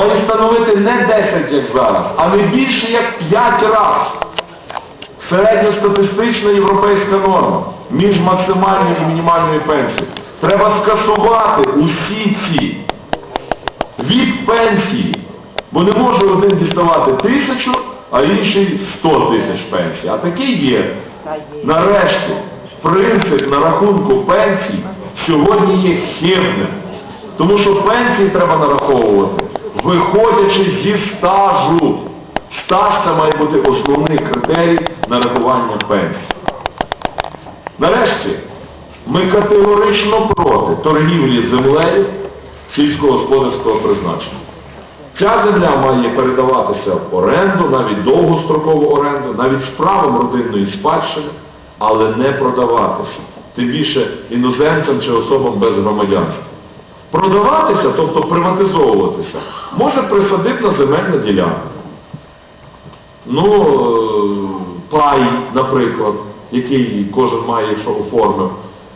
має становити не 10, як зараз, а не більше як 5 разів. Середньостатистична європейська норма між максимальною і мінімальною пенсією. Треба скасувати усі ці від пенсії, бо не може один діставати тисячу, а інший 100 тисяч пенсій. А таке є. Нарешті, принцип на рахунку пенсій сьогодні є хибним. Тому що пенсії треба нараховувати, виходячи зі стажу. Стаж це має бути основний критерій нарахування пенсії. Нарешті, ми категорично проти торгівлі землею сільськогосподарського призначення. Ця земля має передаватися в оренду, навіть довгострокову оренду, навіть з правом родинної спадщини, але не продаватися. Тим більше іноземцям чи особам без громадянства. Продаватися, тобто приватизовуватися, може присадибна земельна ділянка. Ну, е, пай, наприклад, який кожен має, якщо оформив.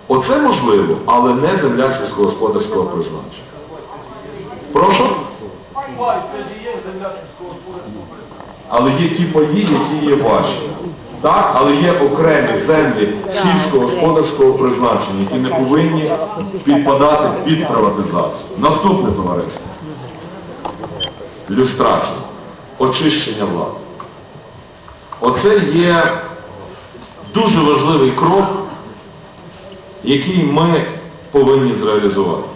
Оце можливо, але не земля сільськогосподарського призначення. Прошу? Пай, це є земля сільськогосподарського призначення. Але є ті паї, які є ваші. Так, але є окремі землі сільськогосподарського призначення, які не повинні підпадати під приватизацію. Наступне товариство. Люстрація. Очищення влади. Оце є дуже важливий крок, який ми повинні зреалізувати.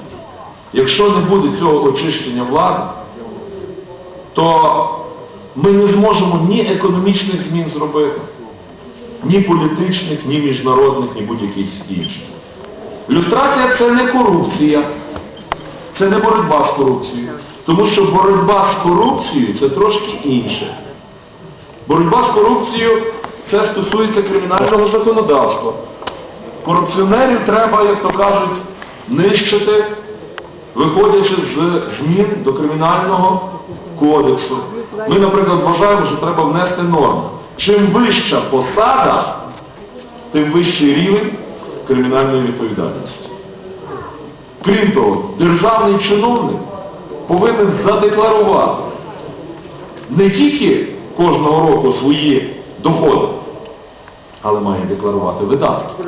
Якщо не буде цього очищення влади, то ми не зможемо ні економічних змін зробити, ні політичних, ні міжнародних, ні будь-яких інших. Люстрація це не корупція, це не боротьба з корупцією. Тому що боротьба з корупцією це трошки інше. Боротьба з корупцією це стосується кримінального законодавства. Корупціонерів треба, як то кажуть, нищити, виходячи з змін до кримінального кодексу. Ми, наприклад, вважаємо, що треба внести норму. Чим вища посада, тим вищий рівень кримінальної відповідальності. Крім того, державний чиновник повинен задекларувати не тільки кожного року свої доходи, але має декларувати видатки.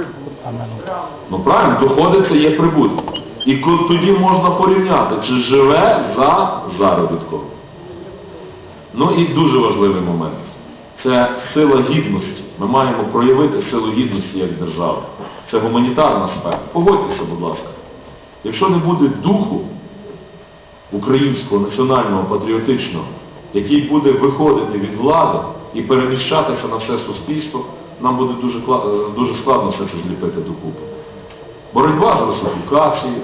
Ну правильно, доходи це є прибуток. І тоді можна порівняти, чи живе за заробітком. Ну і дуже важливий момент. Це сила гідності. Ми маємо проявити силу гідності як держава. Це гуманітарна сфера. Погодьтеся, будь ласка. Якщо не буде духу українського, національного, патріотичного, який буде виходити від влади і переміщатися на все суспільство, нам буде дуже, е, дуже складно все це зліпити докупи. Боротьба з русифікацією,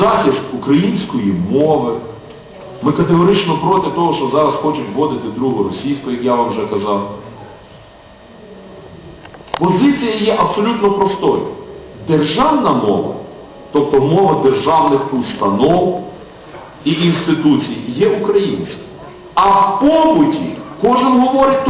захист української мови. Ми категорично проти того, що зараз хочуть вводити другу російську, як я вам вже казав. Позиція є абсолютно простою. Державна мова, тобто мова державних установ і інституцій, є українська. А в побуті кожен говорить